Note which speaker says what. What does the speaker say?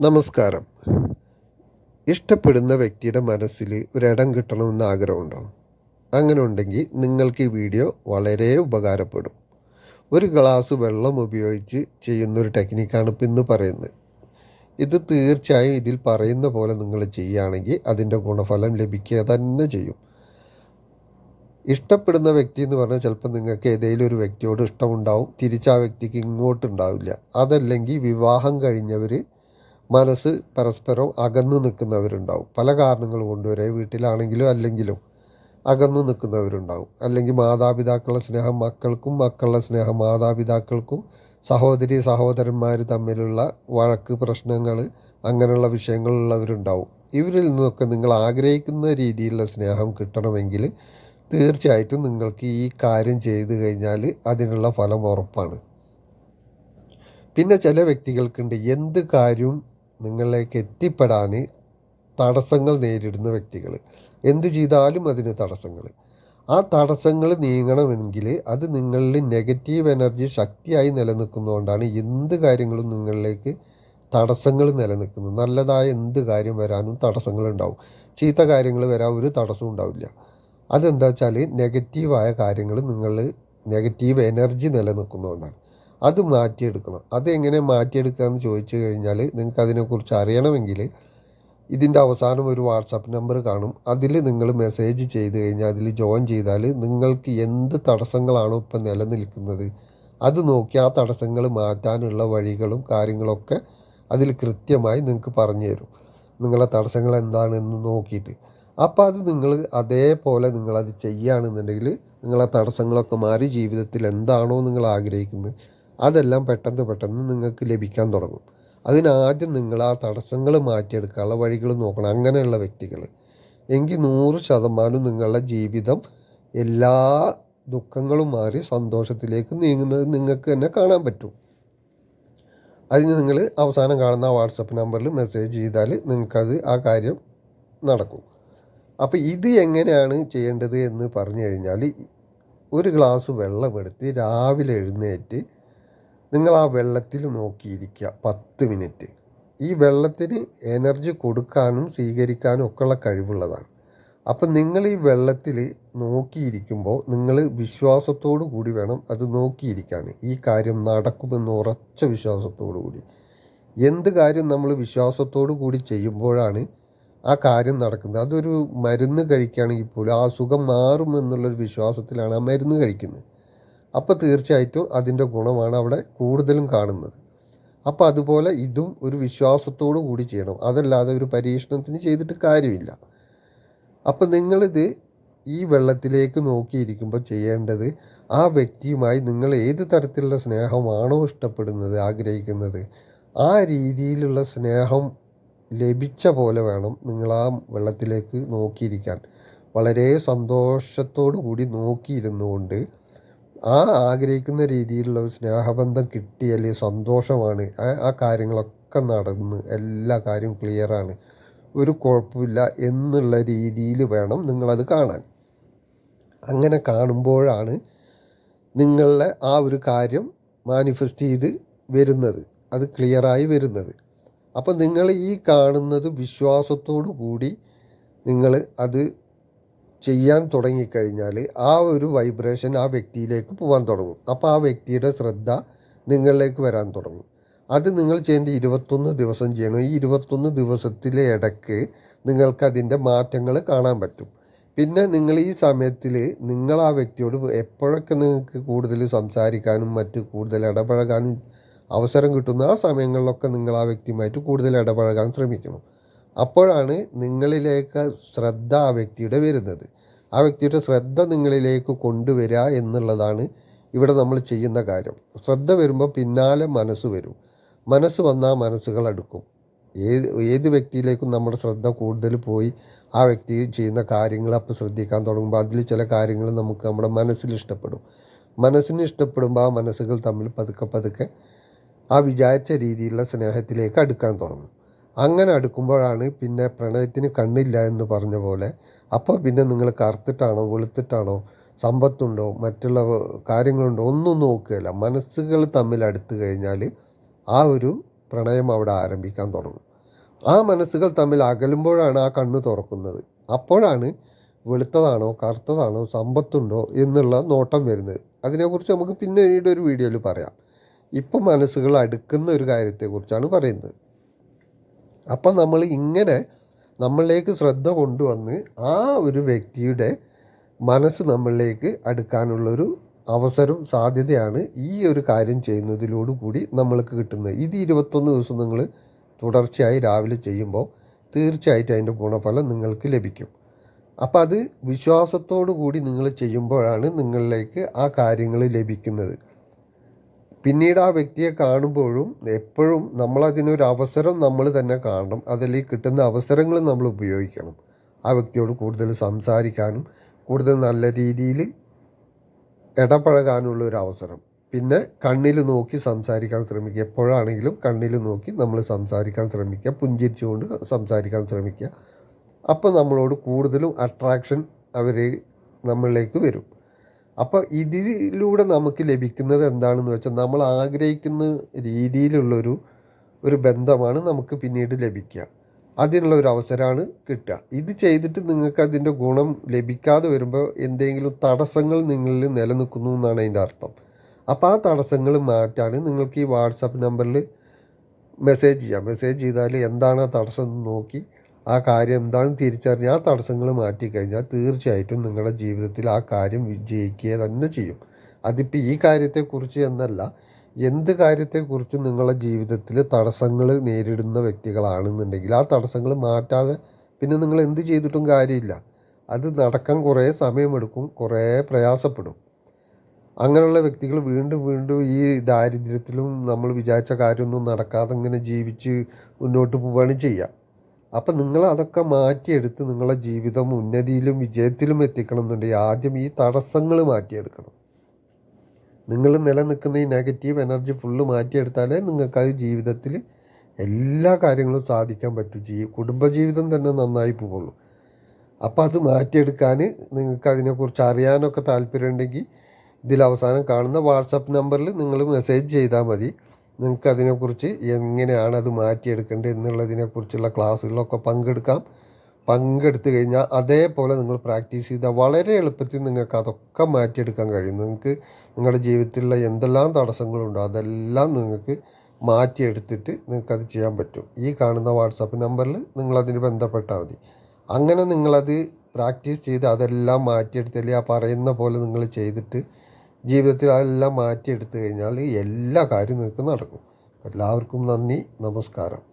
Speaker 1: നമസ്കാരം. ഇഷ്ടപ്പെടുന്ന വ്യക്തിയുടെ മനസ്സിൽ ഒരിടം കിട്ടണമെന്ന് ആഗ്രഹമുണ്ടോ? അങ്ങനെ ഉണ്ടെങ്കിൽ നിങ്ങൾക്ക് ഈ വീഡിയോ വളരെ ഉപകാരപ്പെടും. ഒരു ഗ്ലാസ് വെള്ളം ഉപയോഗിച്ച് ചെയ്യുന്നൊരു ടെക്നിക്കാണ് ഇപ്പം ഇന്ന് പറയുന്നത്. ഇത് തീർച്ചയായും ഇതിൽ പറയുന്ന പോലെ നിങ്ങൾ ചെയ്യുകയാണെങ്കിൽ അതിന്റെ ഗുണഫലം ലഭിക്കുക തന്നെ ചെയ്യും. ഇഷ്ടപ്പെടുന്ന വ്യക്തി എന്ന് പറഞ്ഞാൽ ചിലപ്പോൾ നിങ്ങൾക്ക് ഏതെങ്കിലും ഒരു വ്യക്തിയോട് ഇഷ്ടമുണ്ടാവും. തിരിച്ച് ആ വ്യക്തിക്ക് ഇങ്ങോട്ടുണ്ടാവില്ല അതല്ലെങ്കിൽ വിവാഹം കഴിഞ്ഞവർ മനസ്സ് പരസ്പരം അകന്നു നിൽക്കുന്നവരുണ്ടാവും. പല കാരണങ്ങൾ കൊണ്ടുവരെ വീട്ടിലാണെങ്കിലും അല്ലെങ്കിലും അകന്നു നിൽക്കുന്നവരുണ്ടാവും. അല്ലെങ്കിൽ മാതാപിതാക്കളുടെ സ്നേഹം മക്കൾക്കും മക്കളുടെ സ്നേഹം മാതാപിതാക്കൾക്കും സഹോദരി സഹോദരന്മാർ തമ്മിലുള്ള വഴക്ക് പ്രശ്നങ്ങൾ അങ്ങനെയുള്ള വിഷയങ്ങളുള്ളവരുണ്ടാവും. ഇവരിൽ നിന്നൊക്കെ നിങ്ങൾ ആഗ്രഹിക്കുന്ന രീതിയിലുള്ള സ്നേഹം കിട്ടണമെങ്കിൽ തീർച്ചയായിട്ടും നിങ്ങൾക്ക് ഈ കാര്യം ചെയ്തു കഴിഞ്ഞാൽ അതിനുള്ള ഫലം ഉറപ്പാണ്. പിന്നെ ചില വ്യക്തികൾക്കുണ്ട്. എന്ത് കാര്യവും നിങ്ങളിലേക്ക് എത്തിപ്പെടാൻ തടസ്സങ്ങൾ നേരിടുന്ന വ്യക്തികൾ. എന്ത് ചെയ്താലും അതിന് തടസ്സങ്ങൾ. ആ തടസ്സങ്ങൾ നീങ്ങണമെങ്കിൽ അത് നിങ്ങളിൽ നെഗറ്റീവ് എനർജി ശക്തിയായി നിലനിൽക്കുന്നതുകൊണ്ടാണ് എന്ത് കാര്യങ്ങളും നിങ്ങളിലേക്ക് തടസ്സങ്ങൾ നിലനിൽക്കുന്നു നല്ലതായ എന്ത് കാര്യം വരാനും തടസ്സങ്ങൾ ഉണ്ടാവും. ചീത്ത കാര്യങ്ങൾ വരാൻ ഒരു തടസ്സവും ഉണ്ടാവില്ല. അതെന്താ വെച്ചാൽ നെഗറ്റീവായ കാര്യങ്ങൾ നിങ്ങൾ നെഗറ്റീവ് എനർജി നിലനിൽക്കുന്നതുകൊണ്ടാണ്. അത് മാറ്റിയെടുക്കണം. അതെങ്ങനെ മാറ്റിയെടുക്കുക എന്ന് ചോദിച്ചു കഴിഞ്ഞാൽ നിങ്ങൾക്ക് അതിനെക്കുറിച്ച് അറിയണമെങ്കിൽ ഇതിന്റെ അവസാനം ഒരു വാട്സപ്പ് നമ്പർ കാണും. അതിൽ നിങ്ങൾ മെസ്സേജ് ചെയ്ത് കഴിഞ്ഞാൽ അതിൽ ജോയിൻ ചെയ്താൽ നിങ്ങൾക്ക് എന്ത് തടസ്സങ്ങളാണോ ഇപ്പം നിലനിൽക്കുന്നത് അത് നോക്കി ആ തടസ്സങ്ങൾ മാറ്റാനുള്ള വഴികളും കാര്യങ്ങളൊക്കെ അതിൽ കൃത്യമായി നിങ്ങൾക്ക് പറഞ്ഞു തരും. നിങ്ങളെ തടസ്സങ്ങൾ എന്താണെന്ന് നോക്കിയിട്ട്. അപ്പോൾ അത് നിങ്ങൾ അതേപോലെ നിങ്ങളത് ചെയ്യുകയാണെന്നുണ്ടെങ്കിൽ നിങ്ങളെ തടസ്സങ്ങളൊക്കെ മാറി ജീവിതത്തിൽ എന്താണോ നിങ്ങൾ ആഗ്രഹിക്കുന്നത് അതെല്ലാം പെട്ടെന്ന് പെട്ടെന്ന് നിങ്ങൾക്ക് ലഭിക്കാൻ തുടങ്ങും. അതിനാദ്യം നിങ്ങൾ ആ തടസ്സങ്ങൾ മാറ്റിയെടുക്കാനുള്ള വഴികൾ നോക്കണം അങ്ങനെയുള്ള വ്യക്തികൾ. എങ്കിൽ നൂറ് ശതമാനം നിങ്ങളുടെ ജീവിതം എല്ലാ ദുഃഖങ്ങളും മാറി സന്തോഷത്തിലേക്ക് നീങ്ങുന്നത് നിങ്ങൾക്ക് തന്നെ കാണാൻ പറ്റും. അതിന് നിങ്ങൾ അവസാനം കാണുന്ന വാട്സപ്പ് നമ്പറിൽ മെസ്സേജ് ചെയ്താൽ നിങ്ങൾക്കത് ആ കാര്യം നടക്കും. അപ്പോൾ ഇത് എങ്ങനെയാണ് ചെയ്യേണ്ടത് എന്ന് പറഞ്ഞു കഴിഞ്ഞാൽ ഒരു ഗ്ലാസ് വെള്ളമെടുത്ത് രാവിലെ എഴുന്നേറ്റ് നിങ്ങൾ ആ വെള്ളത്തിൽ നോക്കിയിരിക്കുക പത്ത് മിനിറ്റ്. ഈ വെള്ളത്തിന് എനർജി കൊടുക്കാനും സ്വീകരിക്കാനും ഒക്കെയുള്ള കഴിവുള്ളതാണ്. അപ്പം നിങ്ങൾ ഈ വെള്ളത്തിൽ നോക്കിയിരിക്കുമ്പോൾ നിങ്ങൾ വിശ്വാസത്തോടു കൂടി വേണം അത് നോക്കിയിരിക്കാൻ. ഈ കാര്യം നടക്കുമെന്ന് ഉറച്ച വിശ്വാസത്തോടു കൂടി. എന്ത് കാര്യം നമ്മൾ വിശ്വാസത്തോടു കൂടി ചെയ്യുമ്പോഴാണ് ആ കാര്യം നടക്കുന്നത്? അതൊരു മരുന്ന് കഴിക്കുകയാണെങ്കിൽ പോലും ആ അസുഖം മാറുമെന്നുള്ളൊരു വിശ്വാസത്തിലാണ് ആ മരുന്ന് കഴിക്കുന്നത്. അപ്പോൾ തീർച്ചയായിട്ടും അതിന്റെ ഗുണമാണ് അവിടെ കൂടുതലും കാണുന്നത്. അപ്പോൾ അതുപോലെ ഇതും ഒരു വിശ്വാസത്തോടു കൂടി ചെയ്യണം. അതല്ലാതെ ഒരു പരീക്ഷണത്തിന് ചെയ്തിട്ട് കാര്യമില്ല. അപ്പോൾ നിങ്ങളിത് ഈ വെള്ളത്തിലേക്ക് നോക്കിയിരിക്കുമ്പോൾ ചെയ്യേണ്ടത് ആ വ്യക്തിയുമായി നിങ്ങൾ ഏത് തരത്തിലുള്ള സ്നേഹമാണോ ഇഷ്ടപ്പെടുന്നത് ആഗ്രഹിക്കുന്നത് ആ രീതിയിലുള്ള സ്നേഹം ലഭിച്ച പോലെ വേണം നിങ്ങൾ ആ വെള്ളത്തിലേക്ക് നോക്കിയിരിക്കാൻ. വളരെ സന്തോഷത്തോടു കൂടി നോക്കിയിരുന്നുകൊണ്ട് ആ ആഗ്രഹിക്കുന്ന രീതിയിലുള്ള ഒരു സ്നേഹബന്ധം കിട്ടിയാൽ സന്തോഷമാണ്. ആ കാര്യങ്ങളൊക്കെ നടന്ന് എല്ലാ കാര്യവും ക്ലിയറാണ് ഒരു കുഴപ്പമില്ല എന്നുള്ള രീതിയിൽ വേണം നിങ്ങളത് കാണാൻ. അങ്ങനെ കാണുമ്പോഴാണ് നിങ്ങളുടെ ആ ഒരു കാര്യം മാനിഫെസ്റ്റ് ചെയ്ത് വരുന്നത്. അത് ക്ലിയറായി വരുന്നത്. അപ്പം നിങ്ങൾ ഈ കാണുന്നത് വിശ്വാസത്തോടു കൂടി നിങ്ങൾ അത് ചെയ്യാൻ തുടങ്ങിക്കഴിഞ്ഞാൽ ആ ഒരു വൈബ്രേഷൻ ആ വ്യക്തിയിലേക്ക് പോകാൻ തുടങ്ങും. അപ്പോൾ ആ വ്യക്തിയുടെ ശ്രദ്ധ നിങ്ങളിലേക്ക് വരാൻ തുടങ്ങും. അത് നിങ്ങൾ ചെയ്യേണ്ട ഇരുപത്തൊന്ന് ദിവസം ചെയ്യണം. ഈ ഇരുപത്തൊന്ന് ദിവസത്തിലെ ഇടയ്ക്ക് നിങ്ങൾക്ക് അതിന്റെ മാറ്റങ്ങൾ കാണാൻ പറ്റും. പിന്നെ നിങ്ങൾ ഈ സമയത്തിൽ നിങ്ങൾ ആ വ്യക്തിയോട് എപ്പോഴൊക്കെ നിങ്ങൾക്ക് കൂടുതൽ സംസാരിക്കാനും മറ്റ് കൂടുതൽ ഇടപഴകാനും അവസരം കിട്ടുന്ന ആ സമയങ്ങളിലൊക്കെ നിങ്ങൾ ആ വ്യക്തിയുമായിട്ട് കൂടുതൽ ഇടപഴകാൻ ശ്രമിക്കണം. അപ്പോഴാണ് നിങ്ങളിലേക്ക് ശ്രദ്ധ ആ വ്യക്തിയുടെ വരുന്നത്. ആ വ്യക്തിയുടെ ശ്രദ്ധ നിങ്ങളിലേക്ക് കൊണ്ടുവരിക എന്നുള്ളതാണ് ഇവിടെ നമ്മൾ ചെയ്യുന്ന കാര്യം. ശ്രദ്ധ വരുമ്പോൾ പിന്നാലെ മനസ്സ് വരും. മനസ്സ് വന്നാൽ മനസ്സുകൾ അടുക്കും. ഏത് ഏത് വ്യക്തിയിലേക്കും നമ്മുടെ ശ്രദ്ധ കൂടുതൽ പോയി ആ വ്യക്തി ചെയ്യുന്ന കാര്യങ്ങൾ അപ്പോൾ ശ്രദ്ധിക്കാൻ തുടങ്ങുമ്പോൾ അതിൽ ചില കാര്യങ്ങൾ നമുക്ക് നമ്മുടെ മനസ്സിൽ ഇഷ്ടപ്പെടും. മനസ്സിന് ഇഷ്ടപ്പെടുമ്പോൾ ആ മനസ്സുകൾ തമ്മിൽ പതുക്കെ പതുക്കെ ആ വിചാരിച്ച രീതിയിലുള്ള സ്നേഹത്തിലേക്ക് അടുക്കാൻ തുടങ്ങും. അങ്ങനെ അടുക്കുമ്പോഴാണ് പിന്നെ പ്രണയത്തിന് കണ്ണില്ല എന്ന് പറഞ്ഞ പോലെ. അപ്പോൾ പിന്നെ നിങ്ങൾ കറുത്തിട്ടാണോ വെളുത്തിട്ടാണോ സമ്പത്തുണ്ടോ മറ്റുള്ള കാര്യങ്ങളുണ്ടോ ഒന്നും നോക്കുകയില്ല. മനസ്സുകൾ തമ്മിൽ അടുത്തു കഴിഞ്ഞാൽ ആ ഒരു പ്രണയം അവിടെ ആരംഭിക്കാൻ തുടങ്ങും. ആ മനസ്സുകൾ തമ്മിൽ അകലുമ്പോഴാണ് ആ കണ്ണ് തുറക്കുന്നത്. അപ്പോഴാണ് വെളുത്തതാണോ കറുത്തതാണോ സമ്പത്തുണ്ടോ എന്നുള്ള നോട്ടം വരുന്നത്. അതിനെക്കുറിച്ച് നമുക്ക് പിന്നീട് ഒരു വീഡിയോയിൽ പറയാം. ഇപ്പം മനസ്സുകൾ അടുക്കുന്ന ഒരു കാര്യത്തെക്കുറിച്ചാണ് പറയുന്നത്. അപ്പം നമ്മൾ ഇങ്ങനെ നമ്മളിലേക്ക് ശ്രദ്ധ കൊണ്ടുവന്ന് ആ ഒരു വ്യക്തിയുടെ മനസ്സ് നമ്മളിലേക്ക് അടുക്കാനുള്ളൊരു അവസരം സാധ്യതയാണ് ഈ ഒരു കാര്യം ചെയ്യുന്നതിലൂടെ കൂടി നമ്മൾക്ക് കിട്ടുന്നത്. ഇത് ഇരുപത്തൊന്ന് ദിവസം നിങ്ങൾ തുടർച്ചയായി രാവിലെ ചെയ്യുമ്പോൾ തീർച്ചയായിട്ടും അതിന്റെ ഗുണഫലം നിങ്ങൾക്ക് ലഭിക്കും. അപ്പോൾ അത് വിശ്വാസത്തോടു കൂടി നിങ്ങൾ ചെയ്യുമ്പോഴാണ് നിങ്ങളിലേക്ക് ആ കാര്യങ്ങൾ ലഭിക്കുന്നത്. പിന്നീട് ആ വ്യക്തിയെ കാണുമ്പോഴും എപ്പോഴും നമ്മളതിനൊരു അവസരം നമ്മൾ തന്നെ കാണണം. ഈ കിട്ടുന്ന അവസരങ്ങൾ നമ്മൾ ഉപയോഗിക്കണം. ആ വ്യക്തിയോട് കൂടുതൽ സംസാരിക്കാനും കൂടുതൽ നല്ല രീതിയിൽ ഇടപഴകാനുള്ള ഒരു അവസരം. പിന്നെ കണ്ണിൽ നോക്കി സംസാരിക്കാൻ ശ്രമിക്കുക. എപ്പോഴാണെങ്കിലും കണ്ണിൽ നോക്കി നമ്മൾ സംസാരിക്കാൻ ശ്രമിക്കുക. പുഞ്ചിരിച്ചുകൊണ്ട് സംസാരിക്കാൻ ശ്രമിക്കുക. അപ്പോൾ നമ്മളോട് കൂടുതലും അട്രാക്ഷൻ അവർ നമ്മളിലേക്ക് വരും. അപ്പോൾ ഇതിലൂടെ നമുക്ക് ലഭിക്കുന്നത് എന്താണെന്ന് വെച്ചാൽ നമ്മൾ ആഗ്രഹിക്കുന്ന രീതിയിലുള്ളൊരു ഒരു ബന്ധമാണ് നമുക്ക് പിന്നീട് ലഭിക്കുക. അതിനുള്ള ഒരു അവസരമാണ് കിട്ടുക. ഇത് ചെയ്തിട്ട് നിങ്ങൾക്ക് അതിന്റെ ഗുണം ലഭിക്കാതെ വരുമ്പോൾ എന്തെങ്കിലും തടസ്സങ്ങൾ നിങ്ങളിൽ നിലനിൽക്കുന്നു എന്നാണ് അതിന്റെ അർത്ഥം. അപ്പോൾ ആ തടസ്സങ്ങൾ മാറ്റാൻ നിങ്ങൾക്ക് ഈ വാട്സപ്പ് നമ്പറിൽ മെസ്സേജ് ചെയ്യാം. മെസ്സേജ് ചെയ്താൽ എന്താണ് ആ തടസ്സം എന്ന് നോക്കി ആ കാര്യം എന്താണെന്ന് തിരിച്ചറിഞ്ഞ് ആ തടസ്സങ്ങൾ മാറ്റിക്കഴിഞ്ഞാൽ തീർച്ചയായിട്ടും നിങ്ങളുടെ ജീവിതത്തിൽ ആ കാര്യം വിജയിക്കുക തന്നെ ചെയ്യും. അതിപ്പോൾ ഈ കാര്യത്തെക്കുറിച്ച് എന്നല്ല എന്ത് കാര്യത്തെക്കുറിച്ചും നിങ്ങളുടെ ജീവിതത്തിൽ തടസ്സങ്ങൾ നേരിടുന്ന വ്യക്തികളാണെന്നുണ്ടെങ്കിൽ ആ തടസ്സങ്ങൾ മാറ്റാതെ പിന്നെ നിങ്ങൾ എന്ത് ചെയ്തിട്ടും കാര്യമില്ല. അത് നടക്കാൻ കുറേ സമയമെടുക്കും കുറേ പ്രയാസപ്പെടും. അങ്ങനെയുള്ള വ്യക്തികൾ വീണ്ടും വീണ്ടും ഈ ദാരിദ്ര്യത്തിലും നമ്മൾ വിചാരിച്ച കാര്യമൊന്നും നടക്കാതെ ഇങ്ങനെ ജീവിച്ച് മുന്നോട്ട് പോവുകയാണ് ചെയ്യുക. അപ്പം നിങ്ങൾ അതൊക്കെ മാറ്റിയെടുത്ത് നിങ്ങളുടെ ജീവിതം ഉന്നതിയിലും വിജയത്തിലും എത്തിക്കണം എന്നുണ്ടെങ്കിൽ ആദ്യം ഈ തടസ്സങ്ങൾ മാറ്റിയെടുക്കണം. നിങ്ങൾ നിലനിൽക്കുന്ന ഈ നെഗറ്റീവ് എനർജി ഫുള്ള് മാറ്റിയെടുത്താലേ നിങ്ങൾക്ക് അത് ജീവിതത്തിൽ എല്ലാ കാര്യങ്ങളും സാധിക്കാൻ പറ്റും. ജീ കുടുംബജീവിതം തന്നെ നന്നായി പോവുള്ളൂ അപ്പോൾ അത് മാറ്റിയെടുക്കാൻ നിങ്ങൾക്ക് അതിനെക്കുറിച്ച് അറിയാനൊക്കെ താല്പര്യമുണ്ടെങ്കിൽ ഇതിൽ അവസാനം കാണുന്ന വാട്സപ്പ് നമ്പറിൽ നിങ്ങൾ മെസ്സേജ് ചെയ്താൽ മതി. നിങ്ങൾക്ക് അതിനെക്കുറിച്ച് എങ്ങനെയാണ് അത് മാറ്റിയെടുക്കേണ്ടത് എന്നുള്ളതിനെക്കുറിച്ചുള്ള ക്ലാസ്സുകളിലൊക്കെ പങ്കെടുക്കാം. പങ്കെടുത്തു കഴിഞ്ഞാൽ അതേപോലെ നിങ്ങൾ പ്രാക്ടീസ് ചെയ്താൽ വളരെ എളുപ്പത്തിൽ നിങ്ങൾക്ക് അതൊക്കെ മാറ്റിയെടുക്കാൻ കഴിയും. നിങ്ങൾക്ക് നിങ്ങളുടെ ജീവിതത്തിലുള്ള എന്തെല്ലാം തടസ്സങ്ങളുണ്ടോ അതെല്ലാം നിങ്ങൾക്ക് മാറ്റിയെടുത്തിട്ട് നിങ്ങൾക്കത് ചെയ്യാൻ പറ്റും. ഈ കാണുന്ന വാട്സാപ്പ് നമ്പറിൽ നിങ്ങളതിന് ബന്ധപ്പെട്ടാൽ മതി. അങ്ങനെ നിങ്ങളത് പ്രാക്ടീസ് ചെയ്ത് അതെല്ലാം മാറ്റിയെടുത്തല്ലേ ആ പറയുന്ന പോലെ നിങ്ങൾ ചെയ്തിട്ട് ജീവിതത്തിൽ അതെല്ലാം മാറ്റിയെടുത്തു കഴിഞ്ഞാൽ എല്ലാ കാര്യവും നിങ്ങൾക്ക് നടക്കും. എല്ലാവർക്കും നന്ദി നമസ്കാരം.